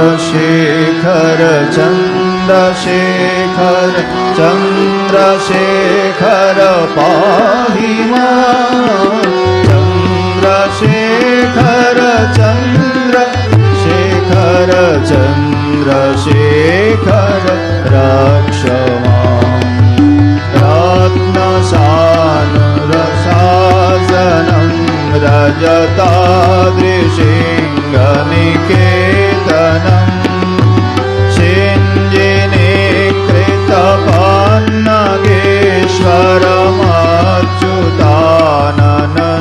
चन्द्रशेखर चन्द्रशेखर चन्द्रशेखर पाहि मा चन्द्रशेखर चन्द्रशेखर चन्द्रशेखर रक्ष रजतादृशिङ्गनिकेतनम् शिञ्जिने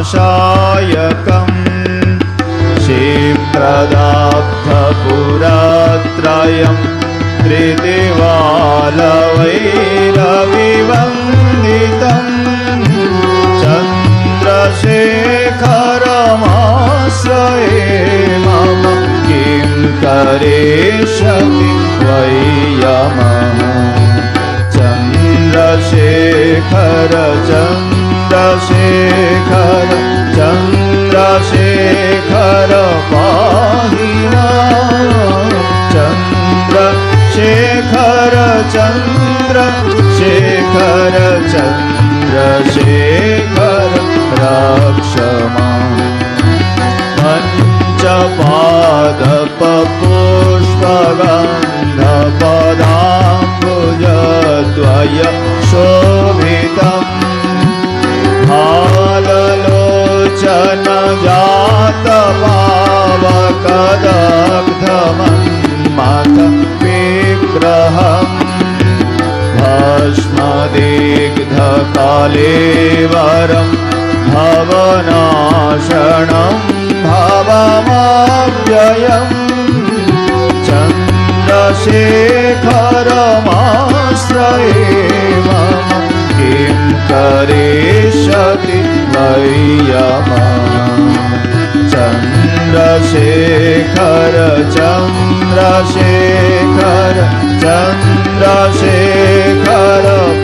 कृतपान्नगेश्वरमच्युताननशायकम् शिप्रदाब्धपुरत्रयम् त्रिदिवालवैरविवन्दितम् चन्द्रशेखरमाश्रये मम किं करिष्यति वै यमः चन्द्रशेखर चन्द्रशेखर चन्द्रशेखर पाहि माम्। चन्द्रशेखर चन्द्रशेखर चन्द्रशेखर रक्ष माम्। पञ्चपादपपुष्पगन्धपदाम्बुजद्वय शोभितम् हाललोचन जातपावकदग्धमन्मथ विग्रहम् भस्मदिग्धकाले वरं भवनाशनं भवमव्ययम् चन्द्रशेखरमाश्रये मम किं करिष्यति वै यमः चन्द्रशेखर चन्द्रशेखर चन्द्रशेखर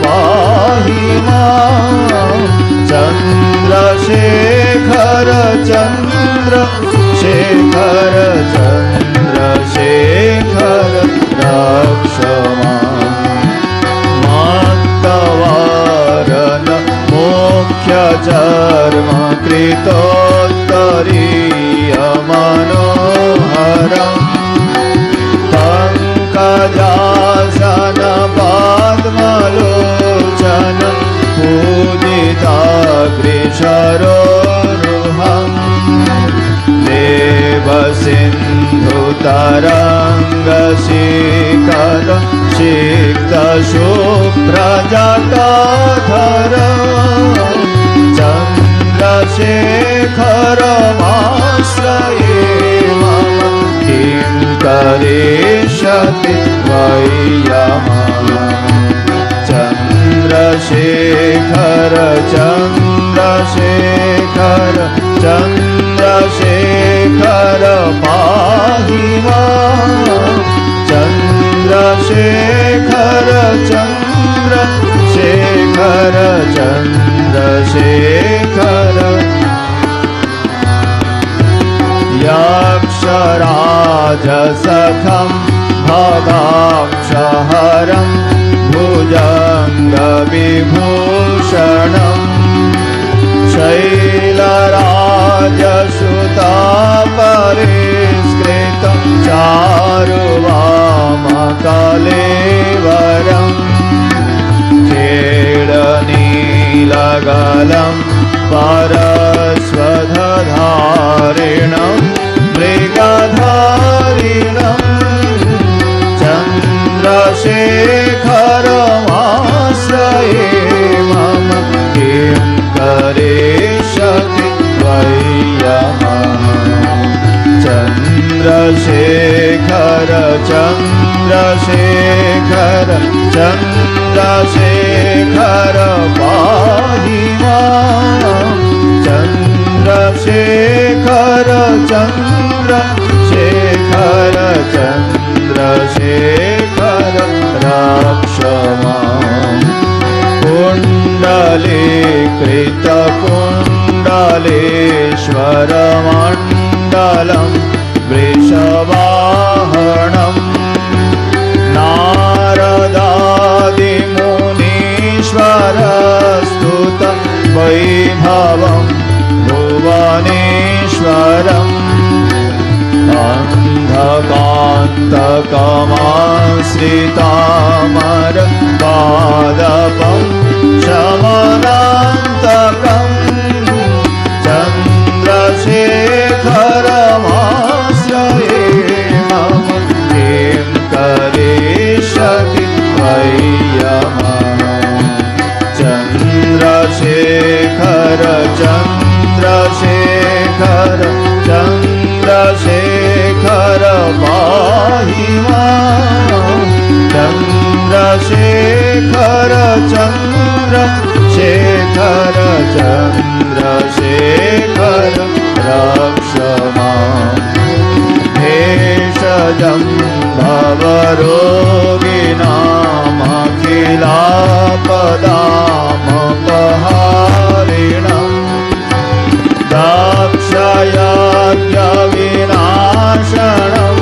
पाहि माम्। चन्द्रशेखर चन्द्रशेखर चन्द्रशेखर रक्ष माम्। मातवारन मुख्यचर्म कृतोत्तरीयमनोहरम् चन्द्रशेखर चन्द्रशेखर चन्द्रशेखर पाहि माम्। चन्द्रशेखर चन्द्रशेखर चन्द्रशेखर यक्षराजसखं भगाक्षहरं भुजङ्गविभूषणम् शैलराजसुतापरिष्कृतं चारुवामकलेवरम् खेडनीलगलं परस्वधारिणं चन्द्रशेखर चन्द्रशेखर चन्द्रशेखर पाहि माम्। चन्द्रशेखर चन्द्रशेखर चन्द्रशेखर रक्ष कान्तकमाश्रितामर पादपं शमनान्तक ચંદ્ર શેખર ચંદ્ર શેખર રક્ષમા भेषजं भवरोगिनामखिलापदामपहारिणं दाक्षयाज्ञविनाशणम्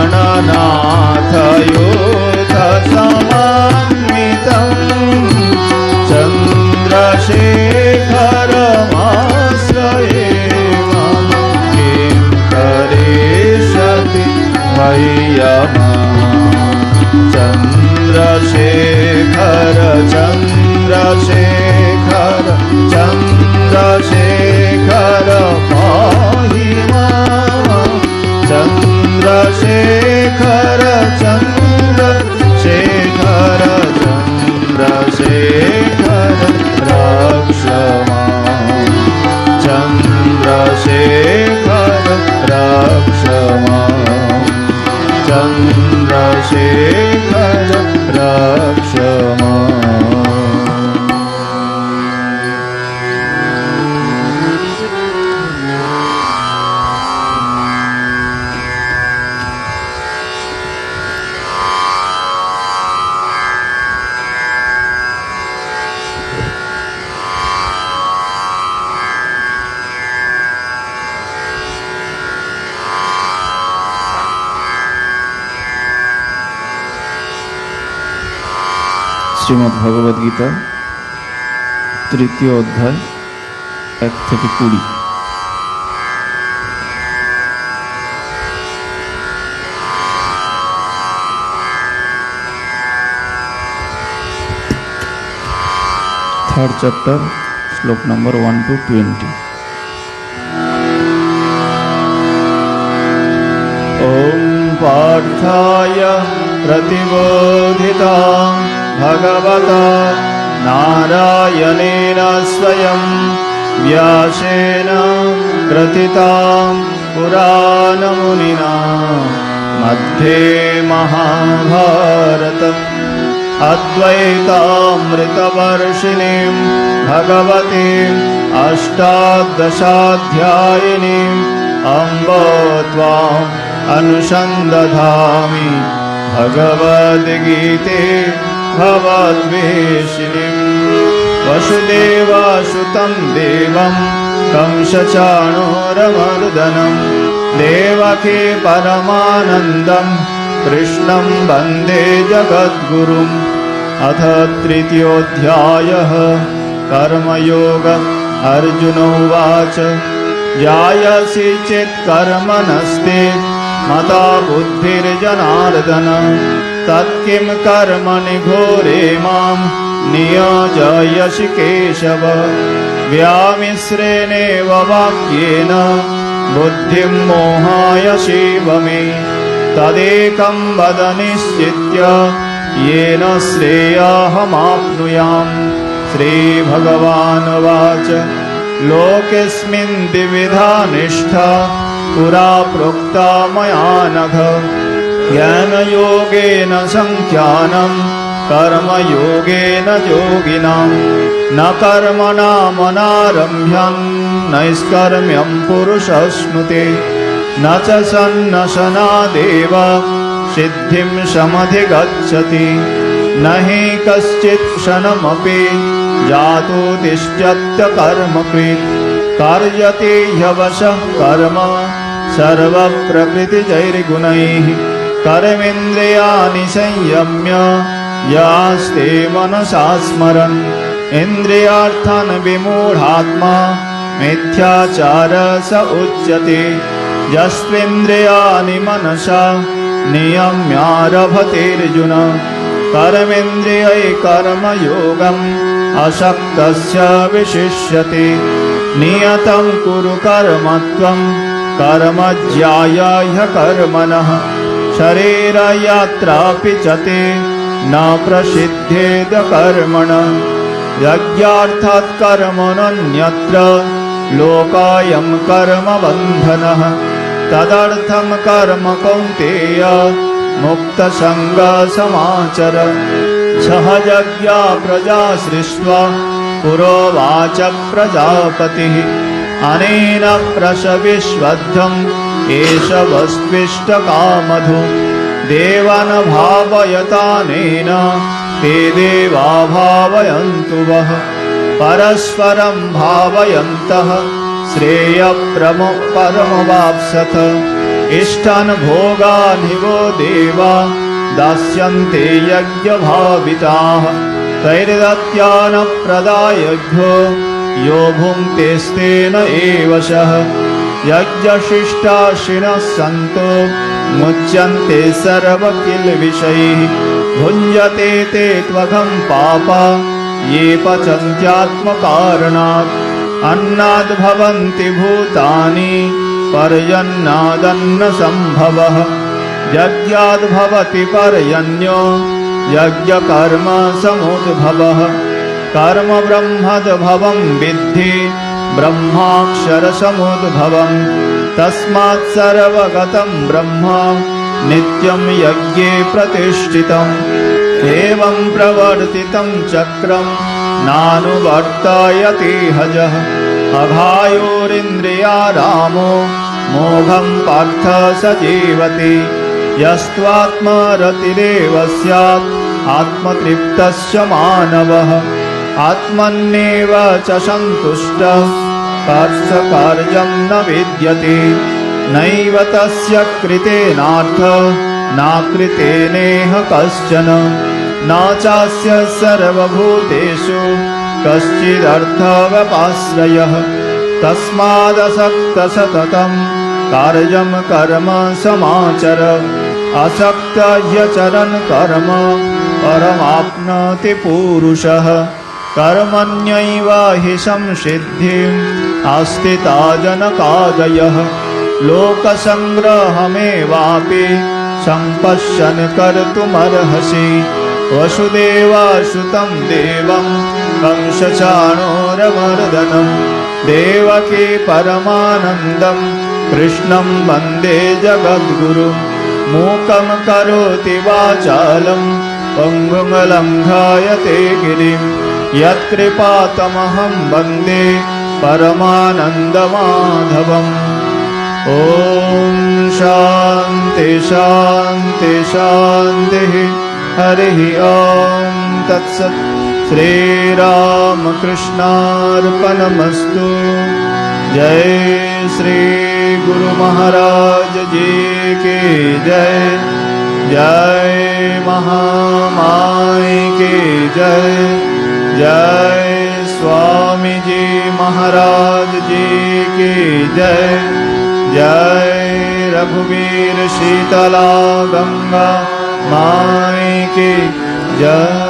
गणनाथयोथ समान्वितम् चन्द्रशेखरमाश्रये मम किं करेशति मय्यमा শ্রীমদ্ ভগবদ গীতা তৃতীয় অধ্যায় এক থেকে কুড়ি থার্ড চ্যাপ্টার শ্লোক নম্বর ওয়ান টু টোয়েন্টি ॐ पार्थाय प्रतिबोधिता भगवता नारायणेन स्वयं व्यासेन ग्रथितां पुराणमुनिना मध्ये महाभारतम् अद्वैतामृतवर्षिणीं भगवतीम् अष्टादशाध्यायिनीम् अम्ब त्वाम् अनुसन्दधामि भगवद्गीते भवद्वेषिणीम् वसुदेवासुतं देवं कंसचाणोरमर्दनं। देवके परमानन्दं कृष्णं वन्दे जगद्गुरुम्। अथ तृतीयोऽध्यायः। कर्मयोग अर्जुनोवाच जायसि चेत् कर्मणस्ते मता बुद्धिर्जनार्दन तत्किं कर्मणि घोरे मां नियोजयसि केशव व्यामिश्रेणेव वाक्येन बुद्धिं मोहाय शिव मे तदेकं वद निश्चित्य येन श्रेयाहमाप्नुयाम् श्रीभगवानुवाच लोकेऽस्मिन् द्विविधा निष्ठा पुरा प्रोक्ता मया नघ ज्ञानयोगेन सङ्ख्यानं कर्मयोगेन योगिनां न कर्मणामनारम्भ्यं नैष्कर्म्यं पुरुषश्नुते न च सन्नशनादेव सिद्धिं समधिगच्छति न हि कश्चित् क्षणमपि जातो तिष्ठत्यकर्मकृत् कार्यते ह्यवशः कर्म सर्वप्रकृतिजैर्गुणैः कर्मेन्द्रियाणि संयम्य यास्ते मनसा स्मरन् इन्द्रियार्थान् विमूढात्मा मिथ्याचार स उच्यते। यस्त्विन्द्रियाणि मनसा नियम्यारभतेऽर्जुन। कर्मेन्द्रियै कर्मयोगम् अशक्तस्य विशिष्यते। नियतं कुरु कर्म त्वं कर्मज्याय ह्यकर्मणः शरीरयात्रापि च ते न प्रसिद्धेद कर्मण यज्ञार्थात् कर्मणन्यत्र लोकायं कर्मबन्धनः। तदर्थं कर्म कौन्तेय मुक्तसङ्गसमाचर सहजज्ञा प्रजा सृष्ट्वा पुरोवाच प्रजापतिः अनेन प्रसविश्वद्धम् एष वस्त्विष्टकामधु देवान् भावयतानेन ते देवा भावयन्तु वः। परस्परं भावयन्तः श्रेयप्रमो परमवाप्स्यथ इष्टान् भोगान् हि वो देवा दास्यन्ते यज्ञभाविताः। तैर्दत्यानप्रदायभ्यो यो भुङ्क्तेस्तेन एव सः यज्ञशिष्टाशिनः सन्तो मुच्यन्ते सर्वकिल्विषैः भुञ्जते ते त्वघं पापा ये पचन्त्यात्मकारणात्। अन्नाद्भवन्ति भूतानि पर्यन्नादन्नसम्भवः यज्ञाद्भवति पर्यन्यो यज्ञकर्म समुद्भवः कर्म ब्रह्मद्भवं विद्धि ब्रह्माक्षरसमुद्भवम् तस्मात् सर्वगतं ब्रह्म नित्यं यज्ञे प्रतिष्ठितम् एवं प्रवर्तितं चक्रं नानुवर्तयति हजः अघायोरिन्द्रियारामो मोघं पार्थ स जीवति यस्त्वात्मरतिरेव स्यात् आत्मतृप्तस्य मानवः आत्मन्येव च सन्तुष्टः। कर्षकार्यं न विद्यते। नैव तस्य कृतेनार्थ। नाकृतेनेह कश्चन। न चास्य सर्वभूतेषु कश्चिदर्थव्यपाश्रयः तस्मादसक्तसततं कार्यं कर्म समाचर। असक्त ह्यचरन् कर्म परमाप्नोति पुरुषः कर्मण्यैव हि संसिद्धिम् आस्थिता जनकादयः लोकसङ्ग्रहमेवापि सम्पश्यन् कर्तुमर्हसि वसुदेवासुतं देवं कंसचाणोरमर्दनं देवकी परमानन्दं कृष्णं वन्दे जगद्गुरुं। मूकं करोति वाचालं पङ्गुमलङ्घायते गिरिं यत्कृपातमहं वंदे परमानन्दमाधवम्। ॐ शान्ति शान्ति, शान्तिः। हरिः ॐ तत्सत्। श्रीरामकृष्णार्पणमस्तु। जय श्री गुरु महाराज जी की जय। जय महामाई की जय। जय स्वामी जी महाराज जी की जय। जय रघुवीर शीतला गंगा माई की जय।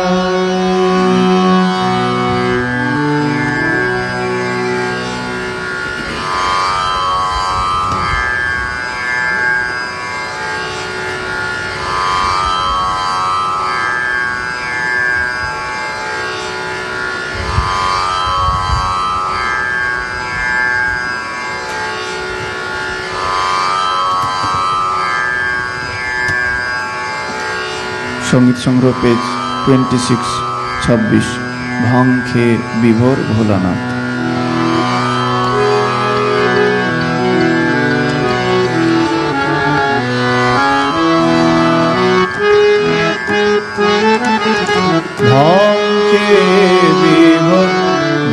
সংগীত সংগ্রহ পেজ টোয়েন্টি সিক্স ছাব্বিশ ভাং খেয়ে বিভোর ভোলানাথ।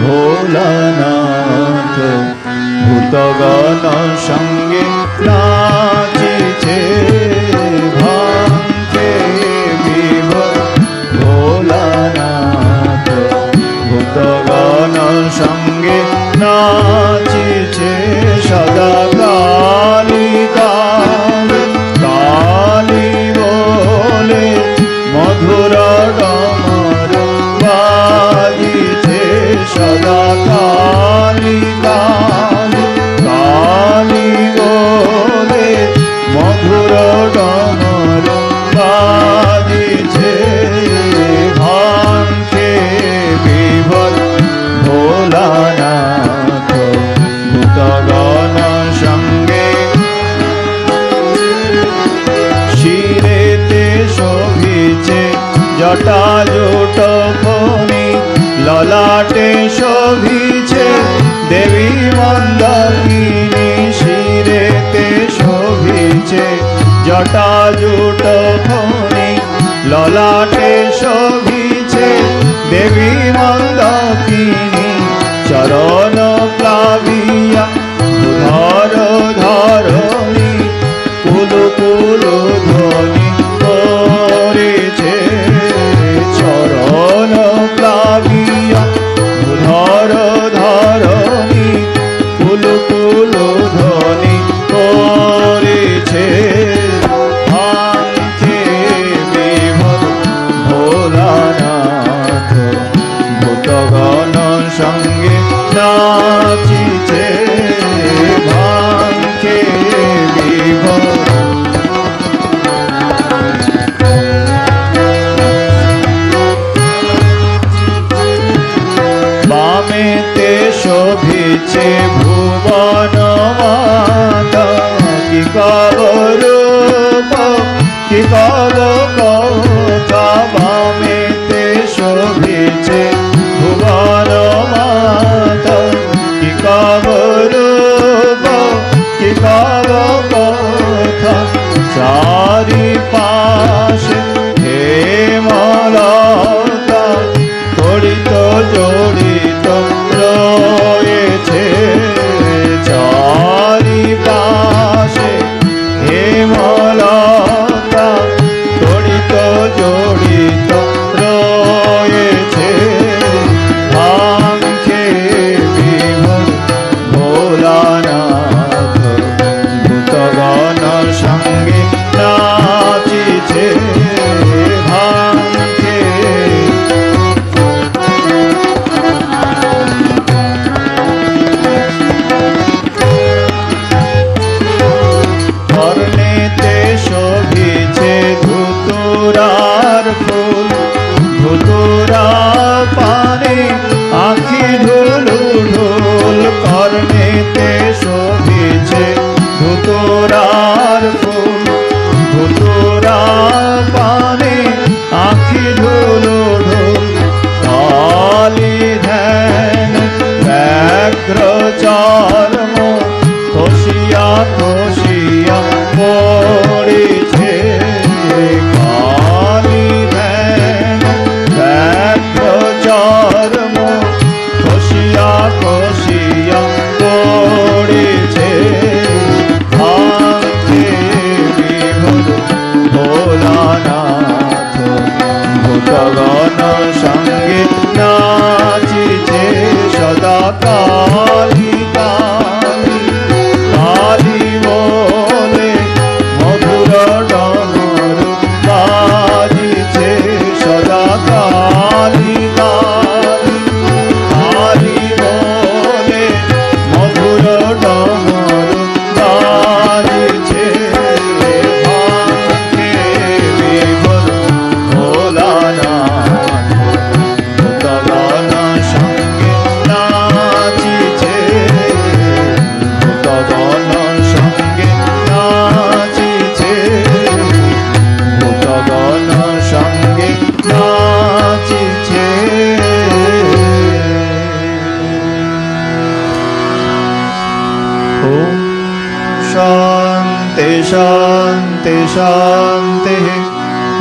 ভোলানাথ ভূতগণ সঙ্গে নাচিছে लौटा जो